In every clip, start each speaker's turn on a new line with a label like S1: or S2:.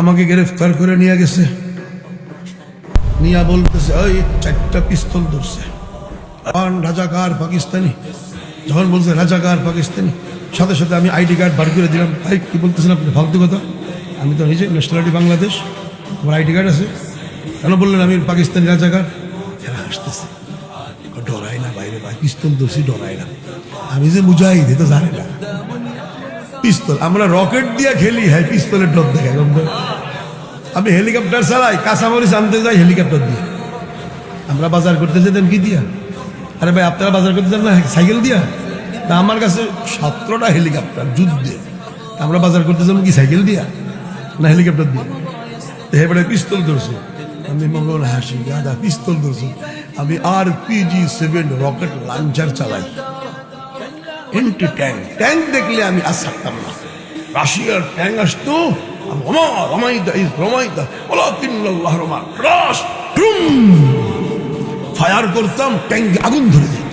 S1: আমাকে গ্রেফতার করে নিয়ে গেছে। নিয়া বলতেছে ওই চারটা পিস্তল ধরছে। রাজাকার পাকিস্তানি। যখন বলছে, রাজাকার পাকিস্তানি, সাথে সাথে আমি আইডি কার্ড বার করে দিলাম। ভাই, কি বলতেছেন আপনি? ফালতু কথা। আমি তো নিজে ন্যাশনালিটি বাংলাদেশ। আমার আইডি কার্ড আছে? কেন বললেন, আমি পাকিস্তানি রাজাকার? এরা হাসতেছে। ডরাই না বাইরে ভাই, পিস্তল দোষী ডরাই না। আমি যে মুজাহিদ এ তো জানে না। পিস্তল, আমরা রকেট দিয়ে খেলি হ্যাঁ পিস্তলের ডর বন্ধু আমি হেলিকপ্টার চালাই, কাঁচামরিচ আনতে যাই, হেলিকপ্টার দিয়ে। আমরা বাজার করতে যেতেন কি দিয়া? আরে ভাই, আপনারা বাজার করতে যান না, সাইকেল দিয়া? তা আমার কাছে সতেরোটা হেলিকপ্টার, যুদ্ধে। আমরা বাজার করতে যাব কি, সাইকেল দিয়া? না, হেলিকপ্টার দিয়ে? এবারে পিস্তল ধরছে। আমি মঙ্গল হাসি দাদা পিস্তল ধরছি। আমি R PG seven rocket launcher চালাই। এন্টি ট্যাঙ্ক ট্যাঙ্ক দেখলে আমি আর থাকতাম না। রাশিয়ার ট্যাঙ্ক আসতো আমি অমর রমাইদা ইস রমাইদা ওলা তিন্নাল্লাহ রমা রাস ফায়ার করতাম আগুন ধরে যেত।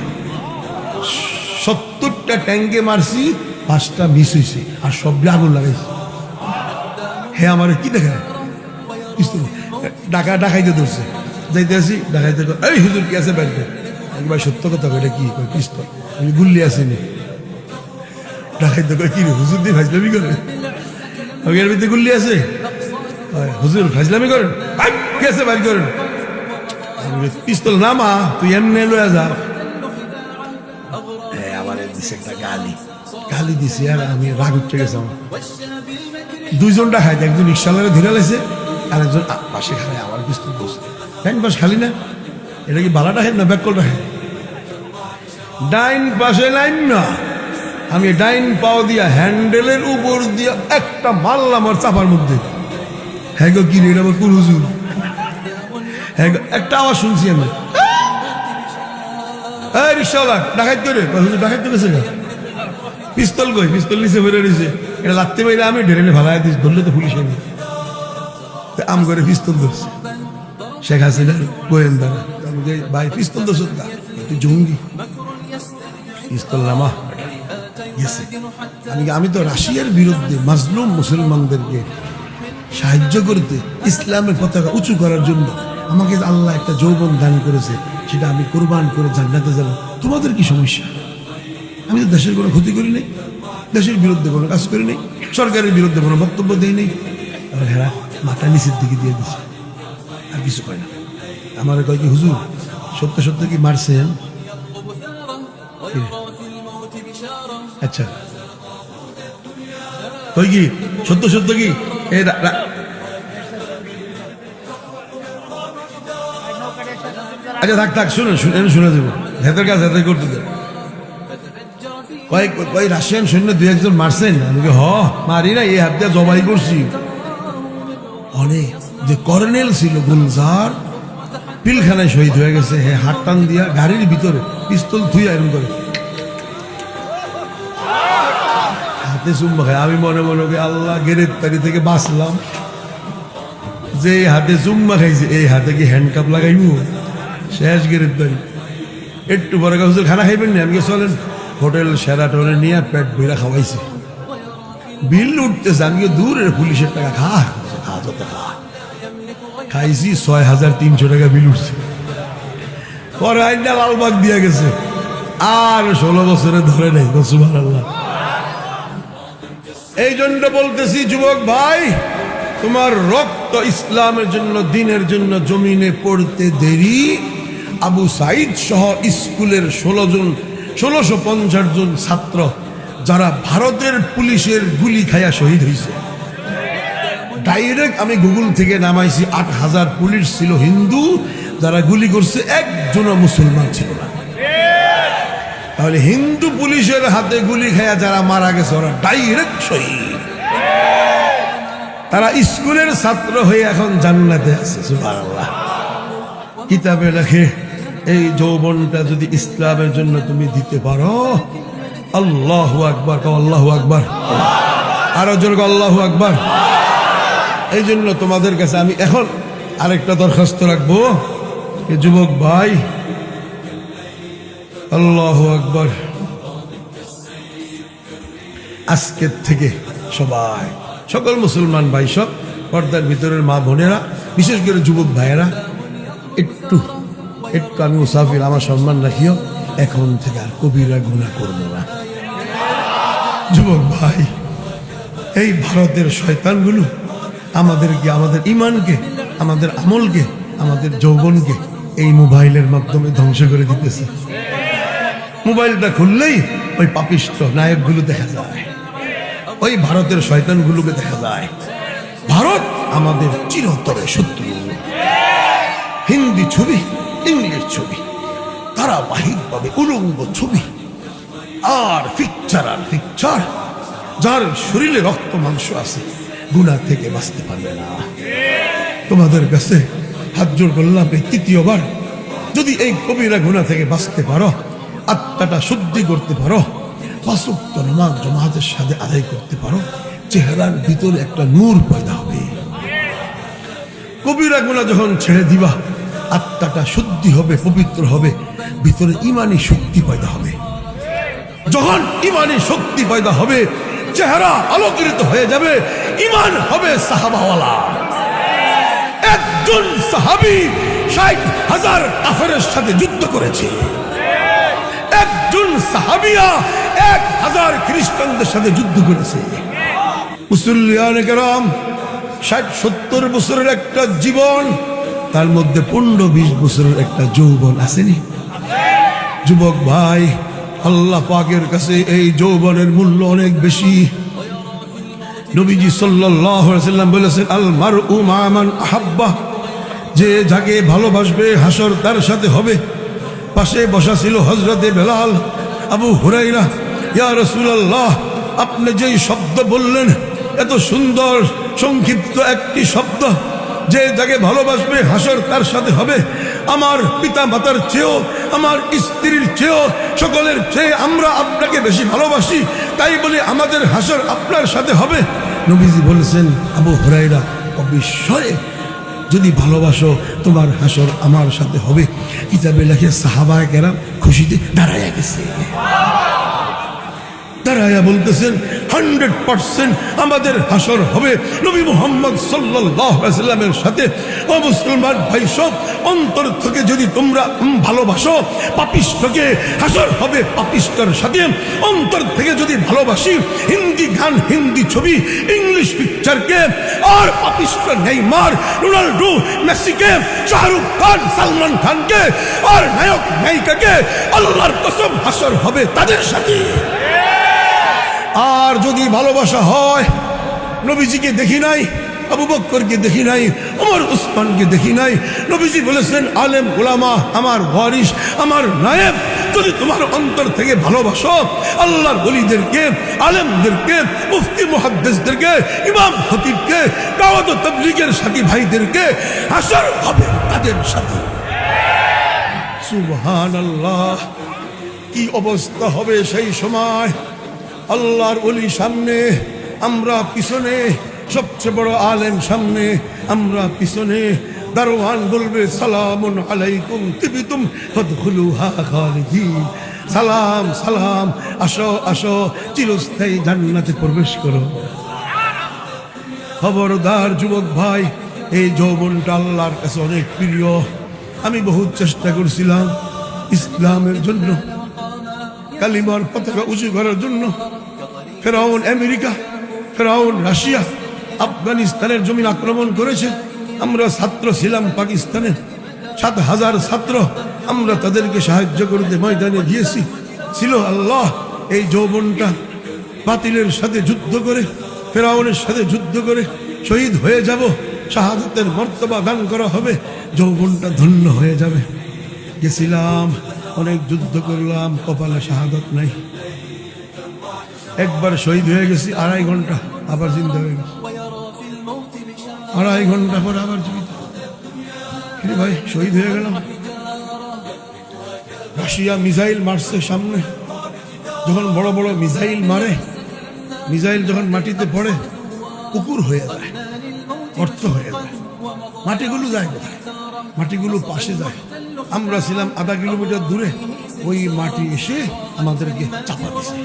S1: সত্তরটা ট্যাঙ্কে মারছি পাঁচটা মিস আর আগুন আমার কি ডাকাইতে ধরছে। যাইতে ডাকাইতে কয়, হুজুর কি আছে সত্য কথা কি? পিস্তল। আমি গুল্লি আসিনি ডাকাইতে কয় কি হুজুর দিয়ে ফাজলামি করে? এর গুল্লি আছে? হুজুর, ফাজলামি করেন। বাইর করেন। পিস্তল না মা তুই এমনি লয়ে যা। আবার দিছে একটা গালি। গালি দিছে, আর আমি রাগ উঠে গেছে আমার। দুইজন ডাকাইতে একজন রিক্সাওয়ালারে ধরে লাইছে আর একজন পাশে খালে আমার পিস্তল বসে ব্যাংক পাশ খালি না? এটা কি বালা ডাকেন না ব্যাকল ডাকেন ডাইন পাশে লাইন না। আমি ডাইন পাও দিয়া হ্যান্ডেলের উপর দিয়া একটা মারলাম আমার চাপার মধ্যে। হ্যাঁ গো কি রে এটা আমার কুল হুজুর? হ্যাঁ গো, একটা আওয়াজ শুনছি আমি। এই রিক্সাওয়ালা ডাকাইত করে হুজুর ডাকাইত করেছে না পিস্তল কই? পিস্তল নিচে বেরো রয়েছে। এটা লাগতে পাইলে আমি ডেরেনে ভালাই দিস ধরলে তো পুলিশ আমি আম করে পিস্তল ধরছে। শেখ হাসিনার গোয়েন্দারা। ভাই পিস্তল ধরছ তুই জঙ্গি। পিস্তল নামা। গেছে। আমি আমি তো রাশিয়ার বিরুদ্ধে মাজলুম মুসলমানদেরকে সাহায্য করতে ইসলামের পতাকা উঁচু করার জন্য আমাকে আল্লাহ একটা যৌবন দান করেছে, সেটা আমি কোরবান করে জান্নাতে যাব। তোমাদের কি সমস্যা? আমি তো দেশের কোনো ক্ষতি করি নাই, দেশের বিরুদ্ধে কোনো কাজ করি নাই, সরকারের বিরুদ্ধে কোনো বক্তব্য দিই নাই। আর হেরা মাথা নিচের দিকে দিয়ে দিছে। আর কিছু কয় না। আমার কয় কি, হুজুর, সত্য সত্য কি মারছেন? আচ্ছা। কি? সত্য সত্য কি? আচ্ছা থাক থাক শুনে শুনে দেবো। হেতের কাছে হেতে করতে কয়েক কয়েক রাশিয়ান সৈন্য দুই একজন মারছেন? আমি হ, মারি না এই হাত দিয়ে জবাই করছি। অনেক যে কর্নেল ছিল গুলজার, পিলখানায় শহীদ হয়ে গেছে হ্যাঁ হাত টান দিয়া গাড়ির ভিতরে পিস্তল থুই আয়রন করে। হাতে চুম্বা খায়। আমি মনে মনে করি, আল্লাহ গ্রেপ্তারি থেকে বাঁচলাম। যে এই হাতে চুম্মা খাইছে, এই হাতে কি হ্যান্ডকাপ লাগাইব? শেষ গ্রেপ্তারি। একটু পরে কাছে খানা খাইবেন না? আমি চলেন। হোটেল সেরাটনে নিয়ে পেট বইরা খাওয়াইছে। বিল উঠতেছে, আমি দূরের পুলিশের টাকা খা খা, যত খা। খাইছি ছয় হাজার তিনশো টাকা বিল উঠছে। পরে আইনটা লালবাগ দিয়া গেছে। আর ষোলো বছরে ধরে নেই সুবাহ আল্লাহ এই জন্য বলতেছি, যুবক ভাই, তোমার রক্ত ইসলামের জন্য, দিনের জন্য জমিনে পড়তে দেরি। আবু সাইদ সহ স্কুলের ষোলো জন, ষোলোশো পঞ্চাশ জন ছাত্র, যারা ভারতের পুলিশের গুলি খায়া শহীদ হয়েছে ডাইরেক্ট আমি গুগল থেকে নামাইছি, আট হাজার পুলিশ ছিল হিন্দু, যারা গুলি করছে, একজনও মুসলমান ছিল না। তাহলে হিন্দু পুলিশের হাতে গুলি খায়া যারা মারা গেছে, ওরা ডাইরেক্ট শহীদ। তারা স্কুলের ছাত্র হয়ে এখন জান্নাতে আছে, সুবহানাল্লাহ। কিতাবে লেখে, এই যৌবনটা যদি ইসলামের জন্য তুমি দিতে পারো, আল্লাহ আকবার আল্লাহ আকবার। আরও জোর আল্লাহ আকবার। এই জন্য তোমাদের কাছে আমি এখন আরেকটা দরখাস্ত রাখব। যুবক ভাই আল্লাহ আকবর। আজকের থেকে সবাই, সকল মুসলমান ভাই, সব পর্দার ভিতরের মা বোনেরা, বিশেষ করে যুবক ভাইয়েরা, একটু একটু আমি মুসাফির, আমার সম্মান রাখিও। এখন থেকে আর কবিরা গুণা করব না। যুবক ভাই, এই ভারতের শয়তানগুলো আমাদেরকে, আমাদের ইমানকে আমাদের আমলকে, আমাদের যৌবনকে এই মোবাইলের মাধ্যমে ধ্বংস করে দিতেছে। মোবাইলটা খুললেই ওই পাপিষ্ট নায়কগুলো দেখা যায়। ওই ভারতের শয়তানগুলোকে দেখা যায়। ভারত আমাদের চিরতরে শত্রু। হিন্দি ছবি, ইংলিশ ছবি, ধারাবাহিকভাবে উলঙ্গ ছবি। আর পিকচার আর পিকচার যার শরীরে রক্ত, মাংস আছে, গুণা থেকে বাঁচতে পারবে না। তোমাদের কাছে হাত জোর করলাম তৃতীয়বার। যদি এই কবিরা গুণা থেকে বাঁচতে পারো আত্মাটা শুদ্ধি করতে পারো, পাঁচুক্ত নামাজ জমাতের সাথে আদায় করতে পারো, চেহারার ভিতরে একটা নূর পয়দা হবে। কবিরা গুণা যখন ছেড়ে দিবা, আত্মাটা শুদ্ধি হবে, পবিত্র হবে, ভিতরে ইমানি শক্তি পয়দা হবে। যখন ইমানি শক্তি পয়দা হবে, চেহারা আলোকিত হয়ে যাবে, ইমান হবে সাহাবাওয়ালা। একজন সাহাবি ষাট হাজার কাফেরের সাথে যুদ্ধ করেছে। সাহাবিয়া এক হাজার খ্রিস্টানদের সাথে যুদ্ধ করেছে। মুসল্লিয়ান ষাট, সত্তর বছরের একটা জীবন, তার মধ্যে পনেরো, বিশ বছরের একটা যৌবন আসেনি। যুবক ভাই, আল্লাহ পাকের কাছে এই যৌবনের মূল্য অনেক বেশি। নবীজি সাল্লাম বলেছেন, আল মামান আহাব্বা। যে যাকে ভালোবাসবে, হাসর তার সাথে হবে। পাশে বসা ছিল হজরতে বেলাল। আবু হুরাইরা, ইয়া রাসূলুল্লাহ, আপনি যেই শব্দ বললেন, এত সুন্দর, সংক্ষিপ্ত একটি শব্দ, যে যাকে ভালোবাসবে হাসর তার সাথে হবে? আমার পিতা মাতার চেয়েও, আমার স্ত্রীর চেয়েও, সকলের চেয়ে আমরা আপনাকে বেশি ভালোবাসি, তাই বলে আমাদের হাসর আপনার সাথে হবে? নবীজি বলেছেন, আবু হরাইরা, অবিস্ময়ে যদি ভালোবাসো তোমার হাসর আমার সাথে হবে। কিতাবে লেখে সাহাবা কেরাম খুশিতে দাঁড়াইয়া গেছে। দাঁড়াইয়া বলতেছেন হান্ড্রেড পার্সেন্ট আমাদের হাসর হবে। নবী মোহাম্মদ সাল্লামের সাথে, ও মুসলমান ভাই সব, অন্তর থেকে যদি তোমরা ভালোবাসো পাপিষ্টকে হাসর হবে পাপিষ্টর সাথে। অন্তর থেকে যদি ভালোবাসি, হিন্দি গান, হিন্দি ছবি, ইংলিশ পিকচারকে, আর পাপিষ্ট নেইমার, রোনাল্ডো মেসিকে, শাহরুখ খান, সালমান খানকে, আর নায়ক নায়িকাকে, আল্লাহর কসম হাসর হবে তাদের সাথে। ভালোবাসা হয়। নবীজিকে দেখি নাই, আবু বক্করকে দেখি নাই ওমর উসমানকে দেখি নাই। নবীজি বলেছেন, আলেম গোলামা আমার ওয়ারিস আমার নায়েব, যদি তোমার অন্তর থেকে ভালোবাসো, আল্লাহর বলিদেরকে আলেমদেরকে, মুফতি মুহাদ্দিসদেরকে, ইমাম খতিবকে, দাওয়াত তাবলীগের সাথী ভাইদেরকে, হাসর হবে তাদের সাথে। সুবহানাল্লাহ, কি অবস্থা হবে সেই সময়? আল্লাহর অলি সামনে, আমরা পিছনে, সবচেয়ে বড় আলেম সামনে, আমরা পিছনে, দারোয়ান বলবে, সালামুন আলাইকুম, তিবিতুম ফাদখুলুহা সালাম সালাম, আসো আসো, চিরস্থায়ী জান্নাতে প্রবেশ করো। খবরদার যুবক ভাই, এই যৌবনটা আল্লাহর কাছে অনেক প্রিয়। আমি বহুত চেষ্টা করছিলাম ইসলামের জন্য, কালিমার পতাকা উঁচু করার জন্য। ফেরাউন, আমেরিকা, ফেরাউন, রাশিয়া, আফগানিস্তানের জমিন আক্রমণ করেছে। আমরা ছাত্র ছিলাম পাকিস্তানের। সাত হাজার ছাত্র আমরা তাদেরকে সাহায্য করতে ময়দানে গিয়েছি। ছিল আল্লাহ এই যৌবনটা বাতিলের সাথে যুদ্ধ করে, ফেরাউনের সাথে যুদ্ধ করে শহীদ হয়ে যাব। শাহাদাতের মর্তবা দান করা হবে, যৌবনটা ধন্য হয়ে যাবে। গেছিলাম, অনেক যুদ্ধ করলাম, কপালে শাহাদত নাই। একবার শহীদ হয়ে গেছি, আড়াই ঘণ্টা আবার জিন্দা হয়ে গেছি। আড়াই ঘণ্টা পর আবার জীবিত। ভাই, শহীদ হয়ে গেলাম। রাশিয়া মিসাইল মারছে সামনে। যখন বড় বড় মিসাইল মারে, মিসাইল যখন মাটিতে পড়ে পুকুর হয়ে যায়, অর্থ হয়ে যায়। মাটিগুলো যায় কোথায়? মাটিগুলো পাশে যায়। আমরা ছিলাম আধা কিলোমিটার দূরে। ওই মাটি এসে আমাদেরকে চাপা দিছে।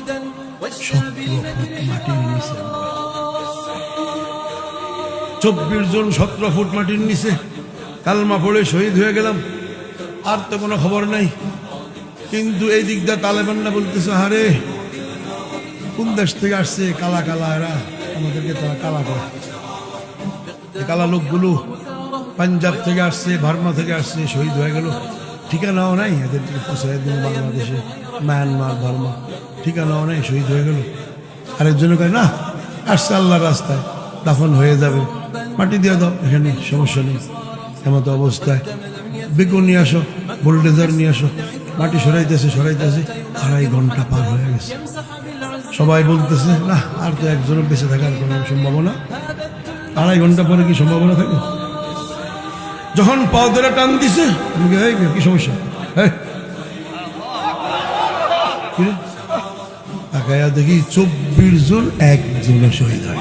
S1: চব্বিশ জন সতেরো ফুট মাটির নিচে কালমা পড়ে শহীদ হয়ে গেলাম। আর তো কোনো খবর নাই। কিন্তু এই দিকটা তালেবানরা বলতেছে হারে কোন দেশ থেকে আসছে কালা কালা এরা? আমাদেরকে তারা কালা করে। কালা লোকগুলো পাঞ্জাব থেকে আসছে ভার্মা থেকে আসছে, শহীদ হয়ে গেল। ঠিকানাও নাই এদের দিন বাংলাদেশে মায়ানমার ভার্মা ঠিকানাও নাই শহীদ হয়ে গেল। আরেকজনে কয় না আসছে আল্লাহর রাস্তায় দাফন হয়ে যাবে। মাটি দিয়ে দাও এখানে সমস্যা নেই। এমতো অবস্থায়। বেগুন নিয়ে আসো বোল্ডেজার নিয়ে আসো। মাটি সরাইতেছে সরাইতেছে আড়াই ঘণ্টা পার হয়ে গেছে। সবাই বলতেছে না আর তো একজনের বেঁচে থাকার কোনো সম্ভাবনা। আড়াই ঘণ্টা পরে কি সম্ভাবনা থাকে? যখন পাও ধরে টান দিছে কি, সমস্যা? দেখি চব্বিশ জন একজনে শহীদ হয়।